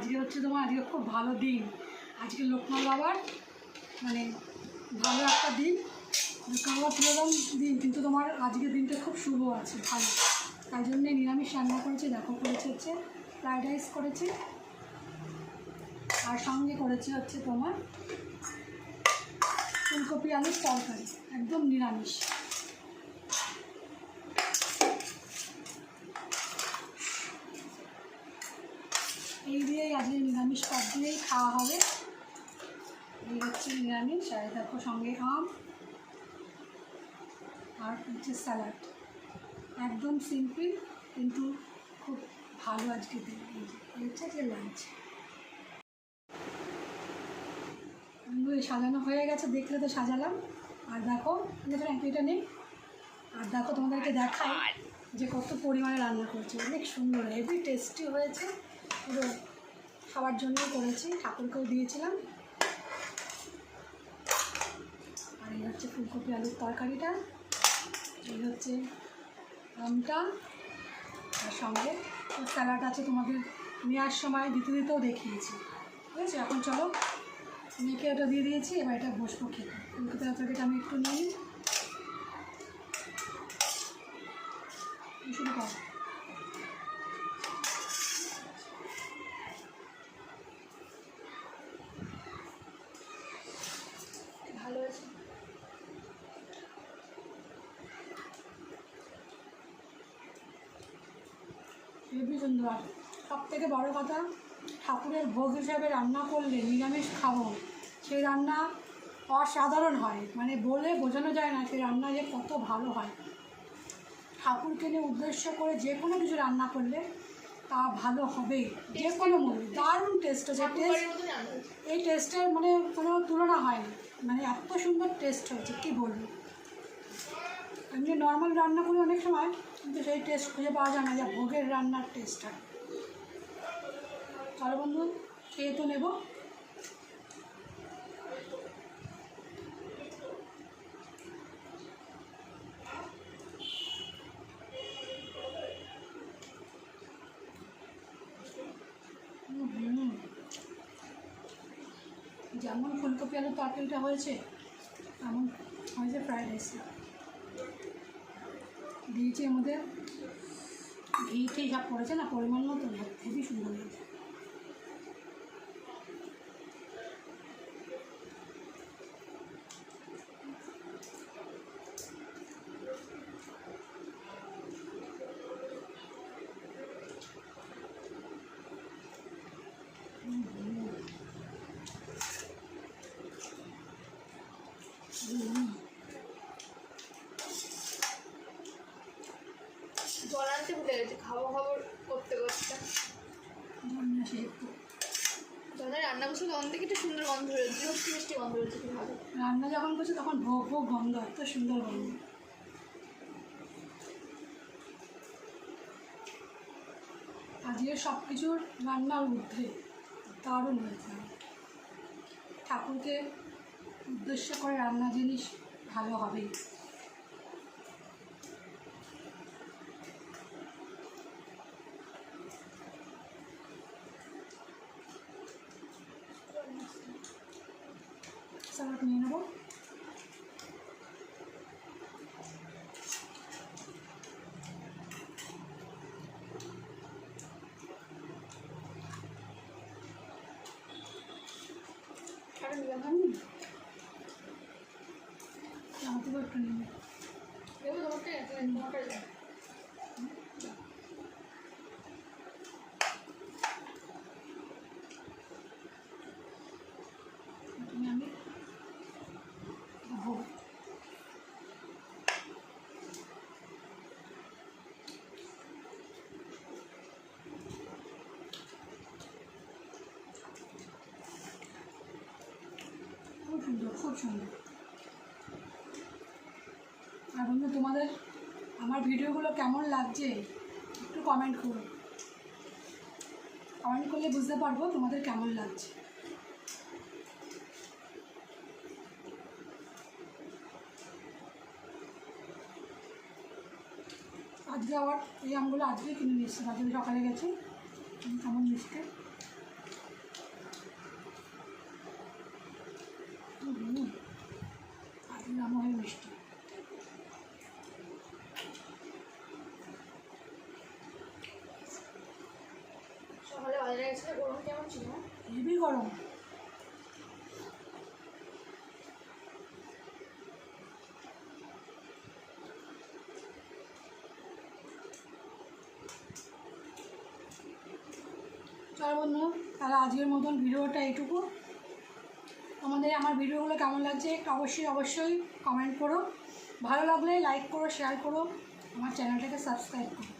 আজকে হচ্ছে তোমার, আজকে খুব ভালো দিন। আজকে লোকনাথ বাবার মানে ভালো একটা দিন বাবার প্রধান দিন, কিন্তু তোমার আজকের দিনটা খুব শুভ আছে, ভালো। তাই জন্যে নিরামিষ রান্না করেছি, দেখো করেছে হচ্ছে ফ্রাইড রাইস করেছি। আর সঙ্গে করেছি হচ্ছে তোমার ফুলকপি আলুর তরকারি, একদম নিরামিষ এই দিয়েই আজকে নিরামিষ পদ দিয়েই খাওয়া হবে। এই হচ্ছে নিরামিষ আর দেখো সঙ্গে আম আর হচ্ছে স্যালাড। একদম সিম্পল কিন্তু খুব ভালো আজকে দিন। এই যে হচ্ছে আজকে লাঞ্চ সাজানো হয়ে গেছে, দেখলে তো সাজালাম। আর দেখো দেখো এটা নেই। আর দেখো, তোমাদেরকে দেখাই যে কত পরিমাণে রান্না করছে। অনেক সুন্দর হেভি টেস্টি হয়েছে। পুরো খাওয়ার জন্যই করেছি, ঠাকুরকেও দিয়েছিলাম। আর এই হচ্ছে ফুলকপি আলুর তরকারিটা, এই হচ্ছে আমটা আর সঙ্গে স্যালাড আছে তোমাদের নেওয়ার সময়, দিতে দিতেও দেখিয়েছি। ঠিক আছে, এখন চলো, মেখে ওটা দিয়ে দিয়েছি, এবার এটা বসবো খেতে। ফুলকপি তরকারিটা আমি একটু নিয়ে নিই। শুরু করো ভালো আছে হেবি সুন্দর আর সব থেকে বড় কথা ঠাকুরের ভোগ হিসাবে রান্না করলে নিরামিষ খাব। সেই রান্না অসাধারণ হয় মানে বলে বোঝানো যায় না সেই রান্না যে কত ভালো হয়। ঠাকুরকে নিয়ে উদ্দেশ্য করে যে কোনো কিছু রান্না করলে তা ভালো হবে। যে কোনো মূল্যে দারুণ টেস্ট হচ্ছে। টেস্ট এই টেস্টের মানে কোনো তুলনা হয় না মানে এত সুন্দর টেস্ট হয়েছে কী বলব? এমনি নর্মাল রান্না করি অনেক সময় কিন্তু সেই টেস্ট খুঁজে পাওয়া যায় না, যা ভোগের রান্নার টেস্ট হয়। চলো বন্ধু, খেয়ে তো নেব। যেমন ফুলকপি আলুর তরকারিটা হয়েছে, তেমন হয়েছে ফ্রাইড রাইসটা দিয়েছি আমাদের মধ্যে যা পড়েছে না পরিমাণ মতো হেবি সুন্দর হয়েছে জল আনতে ভুলে গেছি খাওয়া খাবার করতে করতে। রান্না থেকে একটা সুন্দর গন্ধ গন্ধ খুব ভালো। রান্না যখন করছে তখন ভোগ ভোগ গন্ধ, এত সুন্দর গন্ধ। আজকের সব কিছুর রান্নার ঊর্ধ্বে দারুণ হয়েছে। ঠাকুরকে উদ্দেশ্য করে রান্না জিনিস ভালো হবেই। স্যালাড নিয়ে নেবো আর নিলাম আমি আমাকে একটু নিয়ে নেবো। দেবো তোমারটা সুন্দর খুব সুন্দর। আর বন্ধু, তোমাদের আমার ভিডিওগুলো কেমন লাগছে? একটু কমেন্ট করো। কমেন্ট করলে বুঝতে পারব তোমাদের কেমন লাগছে। আজকে আবার এই আমগুলো আজকে কিনে নিয়ে এসেছি আজকে সকালে গেছি। কেমন মিষ্টি? নাম হয় মিষ্টি সকালে কেমন ছিল? গরম। চল বন্ধু তাহলে আজকের মতন ভিডিওটা এইটুকু। আমাদের আমার ভিডিওগুলো কেমন লাগছে অবশ্যই অবশ্যই কমেন্ট করো। ভালো লাগলে লাইক করো শেয়ার করো, আমার চ্যানেলটাকে সাবস্ক্রাইব করো।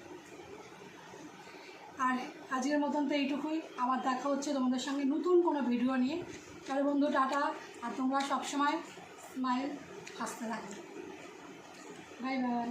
আর আজকের মতন তো এইটুকুই। আবার দেখা হচ্ছে তোমাদের সঙ্গে নতুন কোনো ভিডিও নিয়ে। তাহলে বন্ধু, টাটা। আর তোমরা সবসময় স্মাইল হাসতে থাকবে বাই বাই